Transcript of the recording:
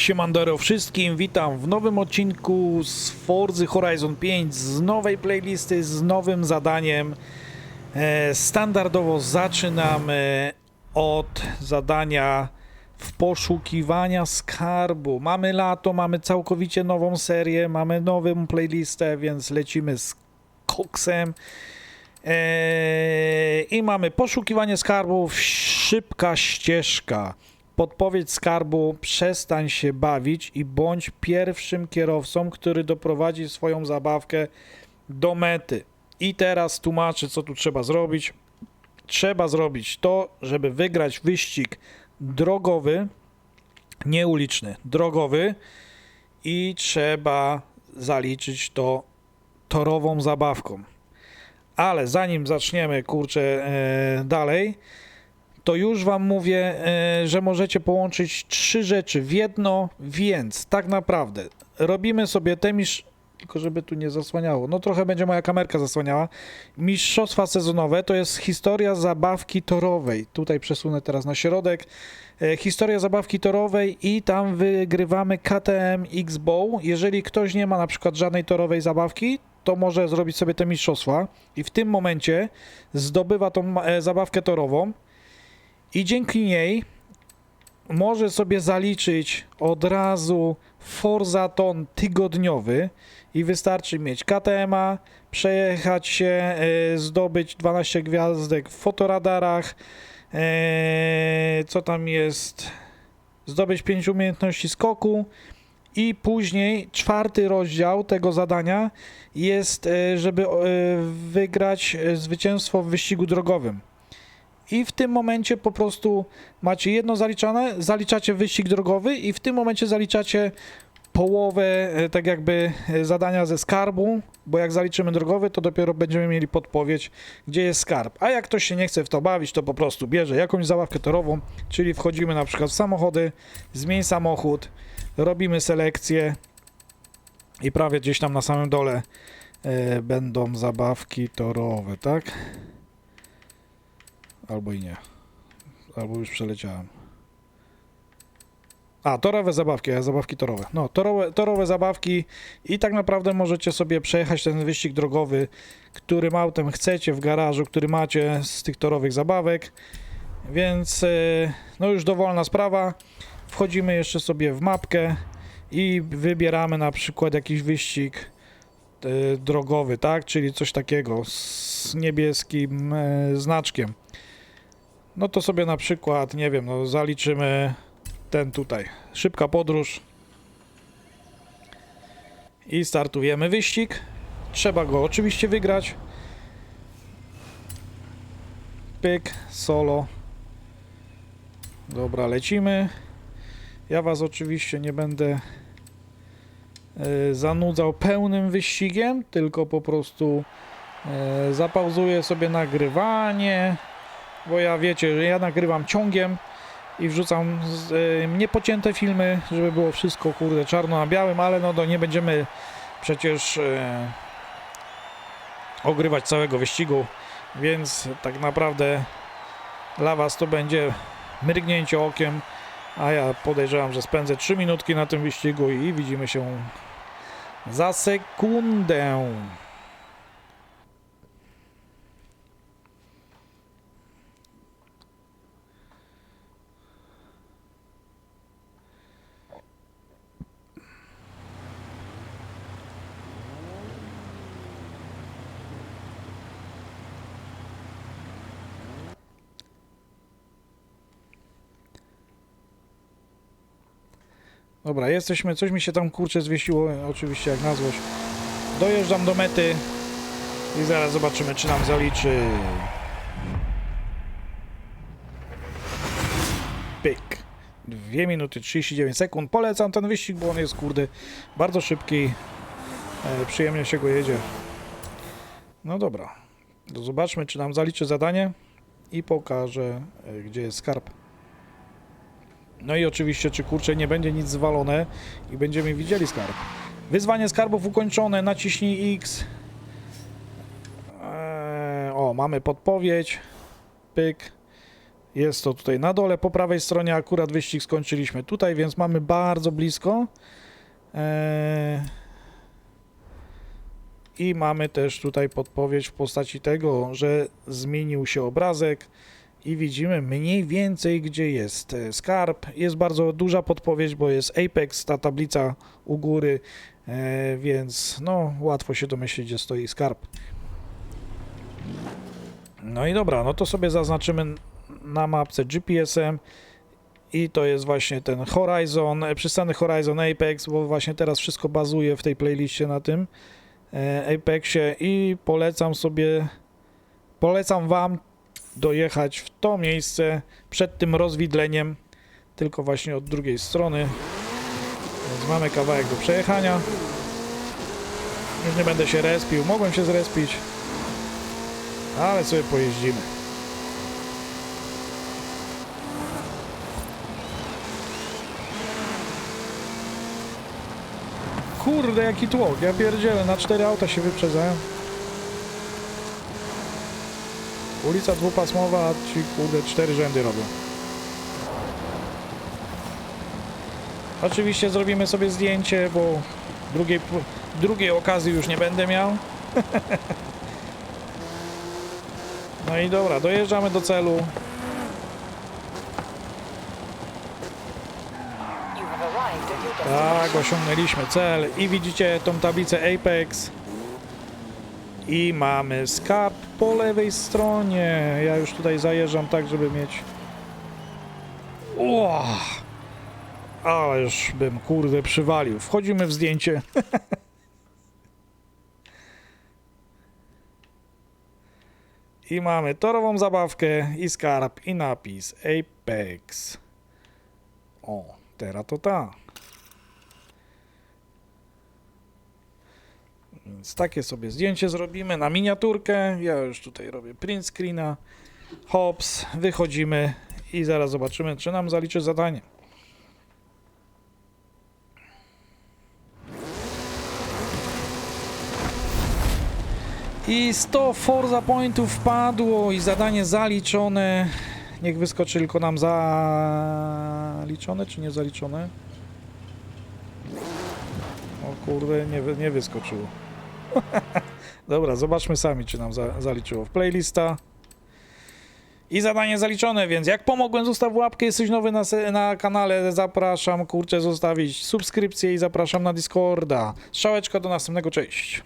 Siemandero wszystkim, witam w nowym odcinku z Forza Horizon 5 z nowej playlisty, z nowym zadaniem. E, Standardowo zaczynamy od zadania w poszukiwania skarbu. Mamy lato, mamy całkowicie nową serię, mamy nową playlistę, więc lecimy z koksem. Eee, I mamy poszukiwanie skarbów, szybka ścieżka. Podpowiedź skarbu, przestań się bawić i bądź pierwszym kierowcą, który doprowadzi swoją zabawkę do mety. I teraz tłumaczę, co tu trzeba zrobić. Trzeba zrobić to, żeby wygrać wyścig drogowy, nie uliczny, drogowy i trzeba zaliczyć to torową zabawką. Ale zanim zaczniemy, kurczę, e, dalej, to już Wam mówię, e, że możecie połączyć trzy rzeczy w jedno, więc tak naprawdę robimy sobie te misz... Tylko żeby tu nie zasłaniało. No trochę będzie moja kamerka zasłaniała. Mistrzostwa sezonowe to jest historia zabawki torowej. Tutaj przesunę teraz na środek. E, historia zabawki torowej i tam wygrywamy KTM X-Bow. Jeżeli ktoś nie ma na przykład żadnej torowej zabawki, to może zrobić sobie te mistrzostwa i w tym momencie zdobywa tą e, zabawkę torową i dzięki niej może sobie zaliczyć od razu Forzaton tygodniowy i wystarczy mieć KTM-a, przejechać się, e, zdobyć 12 gwiazdek w fotoradarach, e, co tam jest, zdobyć 5 umiejętności skoku i później czwarty rozdział tego zadania jest, e, żeby wygrać zwycięstwo w wyścigu drogowym. I w tym momencie po prostu macie jedno zaliczane, zaliczacie wyścig drogowy i w tym momencie zaliczacie połowę e, tak jakby e, zadania ze skarbu, bo jak zaliczymy drogowy, to dopiero będziemy mieli podpowiedź, gdzie jest skarb. A jak ktoś się nie chce w to bawić, to po prostu bierze jakąś zabawkę torową, czyli wchodzimy na przykład w samochody, zmień samochód, robimy selekcję i prawie gdzieś tam na samym dole e, będą zabawki torowe, tak? Albo i nie. Albo już przeleciałem. A, torowe zabawki, a zabawki torowe. No, torowe, torowe zabawki i tak naprawdę możecie sobie przejechać ten wyścig drogowy, którym autem chcecie w garażu, który macie z tych torowych zabawek. Więc, e, no już dowolna sprawa. Wchodzimy jeszcze sobie w mapkę i wybieramy na przykład jakiś wyścig e, drogowy, tak? Czyli coś takiego z niebieskim e, znaczkiem. No to sobie na przykład, nie wiem, no zaliczymy ten tutaj. Szybka podróż. I startujemy wyścig. Trzeba go oczywiście wygrać. Pyk, solo. Dobra, lecimy. Ja was oczywiście nie będę e, zanudzał pełnym wyścigiem, tylko po prostu e, zapauzuję sobie nagrywanie, bo ja wiecie, że ja nagrywam ciągiem i wrzucam z, e, niepocięte filmy, żeby było wszystko kurde czarno na białym, ale no to nie będziemy przecież e, ogrywać całego wyścigu, więc tak naprawdę dla was to będzie mrygnięcie okiem, a ja podejrzewam, że spędzę 3 minutki na tym wyścigu i widzimy się za sekundę. Dobra, jesteśmy, coś mi się tam kurczę zwiesiło, oczywiście jak na złość. Dojeżdżam do mety i zaraz zobaczymy, czy nam zaliczy. Pyk. 2 minuty 39 sekund. Polecam ten wyścig, bo on jest kurde bardzo szybki. E, przyjemnie się go jedzie. No dobra. Zobaczmy, czy nam zaliczy zadanie i pokażę, e, gdzie jest skarb. No i oczywiście, czy kurczę nie będzie nic zwalone i będziemy widzieli skarb. Wyzwanie skarbów ukończone, naciśnij X. Eee, o, mamy podpowiedź. Pyk. Jest to tutaj na dole, po prawej stronie akurat wyścig skończyliśmy tutaj, więc mamy bardzo blisko. Eee... I mamy też tutaj podpowiedź w postaci tego, że zmienił się obrazek i widzimy mniej więcej gdzie jest e, skarb. Jest bardzo duża podpowiedź, bo jest Apex, ta tablica u góry, e, więc no łatwo się domyślić, gdzie stoi skarb. No i dobra, no to sobie zaznaczymy na mapce GPS-em i to jest właśnie ten Horizon, e, przystany Horizon Apex, bo właśnie teraz wszystko bazuje w tej playliście na tym Apexie i polecam sobie, polecam wam dojechać w to miejsce przed tym rozwidleniem, tylko właśnie od drugiej strony. Więc mamy kawałek do przejechania. Już nie będę się respił, mogłem się zrespić, ale sobie pojeździmy. Kurde, jaki tłok, ja pierdzielę, na cztery auta się wyprzedzają. Ulica dwupasmowa, a ci kurde cztery rzędy robią. Oczywiście zrobimy sobie zdjęcie, bo drugiej, drugiej okazji już nie będę miał. no i dobra, dojeżdżamy do celu. Tak, osiągnęliśmy cel i widzicie tą tablicę Apex. I mamy skarb po lewej stronie. Ja już tutaj zajeżdżam tak, żeby mieć... Ło! Ale już bym kurde przywalił. Wchodzimy w zdjęcie. I mamy torową zabawkę i skarb i napis Apex. O, teraz to ta. Więc takie sobie zdjęcie zrobimy na miniaturkę. Ja już tutaj robię print screena. Hops, wychodzimy i zaraz zobaczymy, czy nam zaliczy zadanie. I 100 Forza Pointów wpadło i zadanie zaliczone. Niech wyskoczy tylko nam zaliczone czy nie zaliczone? O kurde, nie, nie wyskoczyło. Dobra, zobaczmy sami, czy nam za, zaliczyło. W playlista. I zadanie zaliczone, więc jak pomogłem, zostaw łapkę, jesteś nowy na, na kanale, zapraszam, kurczę, zostawić subskrypcję i zapraszam na Discorda. Strzałeczka do następnego, cześć.